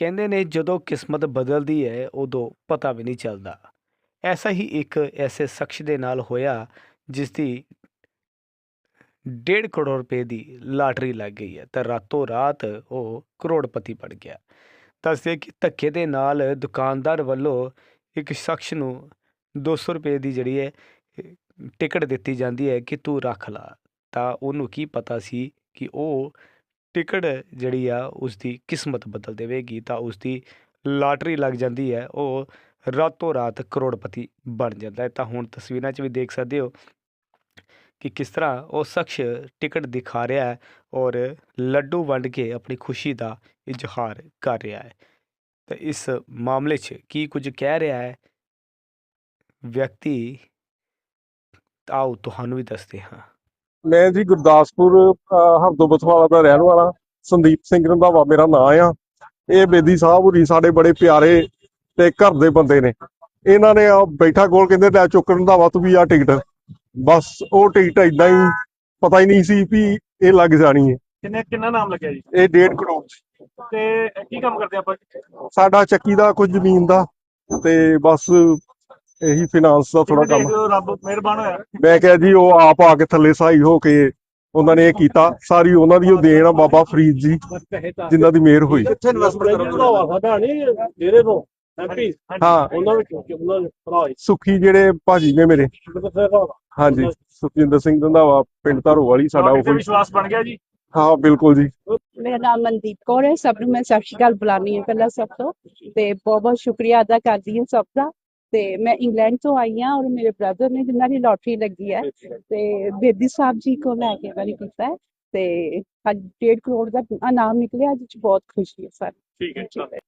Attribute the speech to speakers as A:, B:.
A: ਕਹਿੰਦੇ ਨੇ ਜਦੋਂ ਕਿਸਮਤ ਬਦਲਦੀ ਹੈ, ਉਦੋਂ ਪਤਾ ਵੀ ਨਹੀਂ ਚੱਲਦਾ। ਐਸਾ ਹੀ ਇੱਕ ਐਸੇ ਸ਼ਖਸ ਦੇ ਨਾਲ ਹੋਇਆ ਜਿਸ ਦੀ 1.5 ਕਰੋੜ ਰੁਪਏ ਦੀ ਲਾਟਰੀ ਲੱਗ ਗਈ ਹੈ। ਤਾਂ ਰਾਤੋਂ ਰਾਤ ਉਹ ਕਰੋੜਪਤੀ ਬਣ ਗਿਆ। ਦੱਸਦੇ ਕਿ ਧੱਕੇ ਦੇ ਨਾਲ ਦੁਕਾਨਦਾਰ ਵੱਲੋਂ ਇੱਕ ਸ਼ਖਸ ਨੂੰ 200 ਰੁਪਏ ਦੀ ਜਿਹੜੀ ਹੈ ਟਿਕਟ ਦਿੱਤੀ ਜਾਂਦੀ ਹੈ ਕਿ ਤੂੰ ਰੱਖ ਲਾ। ਤਾਂ ਉਹਨੂੰ ਕੀ ਪਤਾ ਸੀ ਕਿ ਉਹ ਟਿਕਟ ਜਿਹੜੀ ਆ ਉਸ ਦੀ ਕਿਸਮਤ ਬਦਲ ਦੇਵੇਗੀ ਤਾਂ ਉਸ ਦੀ ਲਾਟਰੀ ਲੱਗ ਜਾਂਦੀ ਹੈ, ਉਹ ਰਾਤੋਂ ਰਾਤ ਕਰੋੜਪਤੀ ਬਣ ਜਾਂਦਾ ਹੈ। ਤਾਂ ਹੁਣ ਤਸਵੀਰਾਂ 'ਚ ਵੀ ਦੇਖ ਸਕਦੇ ਹੋ ਕਿ ਕਿਸ ਤਰ੍ਹਾਂ ਉਹ ਸ਼ਖਸ ਟਿਕਟ ਦਿਖਾ ਰਿਹਾ ਹੈ ਔਰ ਲੱਡੂ ਵੰਡ ਕੇ ਆਪਣੀ ਖੁਸ਼ੀ ਦਾ ਇਜ਼ਹਾਰ ਕਰ ਰਿਹਾ ਹੈ। ਤਾਂ ਇਸ ਮਾਮਲੇ 'ਚ ਕੀ ਕੁਝ ਕਹਿ ਰਿਹਾ ਹੈ? ਵਿਅਕਤੀ, ਆਓ ਤੁਹਾਨੂੰ ਵੀ ਦੱਸਦੇ ਹਾਂ।
B: ਮੈਂ ਜੀ ਗੁਰਦਾਸਪੁਰ ਹਰਦੋਬਤਵਾਲਾ ਦਾ ਰਹਿਣ ਵਾਲਾ ਸੰਦੀਪ ਸਿੰਘ ਰੰਧਾਵਾ ਮੇਰਾ ਨਾਂ ਆ। ਇਹ ਬੇਦੀ ਸਾਹਿਬ ਹੁਰੀ ਸਾਡੇ ਬੜੇ ਪਿਆਰੇ ਤੇ ਘਰ ਦੇ ਬੰਦੇ ਨੇ। ਇਹਨਾਂ ਨੇ ਆ ਬੈਠਾ ਕੋਲ ਕਹਿੰਦੇ ਲੈ ਚੁੱਕ ਰੰਧਾਵਾ ਤੂੰ ਵੀ ਆ ਟਿਕਟ। ਬਸ ਉਹ ਟਿਕਟ ਇਦਾਂ ਹੀ ਪਤਾ ਹੀ ਨਹੀਂ ਸੀ ਵੀ ਇਹ ਲੱਗ ਜਾਣੀ ਹੈ।
C: ਕਿੰਨੇ ਕਿੰਨਾ ਨਾਮ ਲੱਗਿਆ ਜੀ?
B: ਇਹ 1.5 ਕਰੋੜ।
C: ਤੇ ਕੀ ਕੰਮ ਕਰਦੇ ਆਪਾਂ
B: ਸਾਡਾ ਚੱਕੀ ਦਾ ਕੁਝ ਜ਼ਮੀਨ ਦਾ ਤੇ ਬਸ ਇਹੀ ਫਾਈਨਾਂਸ ਦਾ ਥੋੜਾ ਕੰਮ।
C: ਰੱਬ ਮਿਹਰਬਾਨ ਹੋਇਆ।
B: ਮੈਂ ਕਿਹਾ ਜੀ ਉਹ ਆਪ ਆ ਕੇ ਥੱਲੇ ਸਹਾਈ ਹੋ ਕੇ ਉਹਨਾਂ ਨੇ ਇਹ ਕੀਤਾ। ਸਾਰੀ ਉਹਨਾਂ ਦੀ ਉਹ ਦੇਣ ਆ ਬਾਬਾ ਫਰੀਦ ਜੀ ਜਿਨ੍ਹਾਂ ਦੀ ਮਿਹਰ ਹੋਈ।
C: ਕਿੱਥੇ ਇਨਵੈਸਟਮੈਂਟ ਕਰੋਗੇ
D: ਸਾਡਾ ਨਹੀਂ ਡੇਰੇ ਤੋਂ ਐਮਪੀ
B: ਹਾਂ।
D: ਉਹਨਾਂ ਵਿੱਚ ਉਹਨਾਂ ਦੇ ਭਰਾ ਹੀ।
B: ਸੁਖੀ ਜਿਹੜੇ ਭਾਜੀ ਨੇ ਮੇਰੇ।
D: ਸੁਖਿੰਦਰ
B: ਹਾਂਜੀ ਸੁਖਜਿੰਦਰ ਸਿੰਘ ਰੰਧਾਵਾ ਪਿੰਡ ਧਰੋ ਵਾਲੀ ਸਾਡਾ ਉਹ
C: ਵਿਸ਼ਵਾਸ ਬਣ ਗਿਆ ਜੀ?
B: ਹਾਂ ਬਿਲਕੁਲ ਜੀ।
E: ਮੇਰਾ ਨਾਮ ਮਨਦੀਪ ਕੌਰ ਹੈ। ਸਭ ਨੂੰ ਮੈਂ ਸਤਿ ਸ਼੍ਰੀ ਅਕਾਲ ਬੁਲਾਉਂਦੀ ਹਾਂ ਪਹਿਲਾਂ ਸਭ ਤੋਂ। ਤੇ ਬਹੁਤ ਬਹੁਤ ਸ਼ੁਕਰੀਆ ਅਦਾ ਕਰਦੀ ਹਾਂ ਸਭ ਦਾ। ਤੇ ਮੈਂ ਇੰਗਲੈਂਡ ਤੋਂ ਆਈ ਹਾਂ ਔਰ ਮੇਰੇ ਬ੍ਰਦਰ ਨੇ ਜਿਨ੍ਹਾਂ ਦੀ ਲੋਟਰੀ ਲੱਗੀ ਹੈ ਤੇ ਬੇਦੀ ਸਾਹਿਬ ਜੀ ਕੋ ਲੈ ਕੇ ਮੈंने ਕੀਤਾ ਹੈ ਤੇ ਅੱਜ 1.5 ਕਰੋੜ ਦਾ ਇਨਾਮ ਨਿਕਲਿਆ ਜਿਸ 'ਚ ਬਹੁਤ ਖੁਸ਼ੀ ਹੈ ਸਰ।
C: ਠੀਕ ਹੈ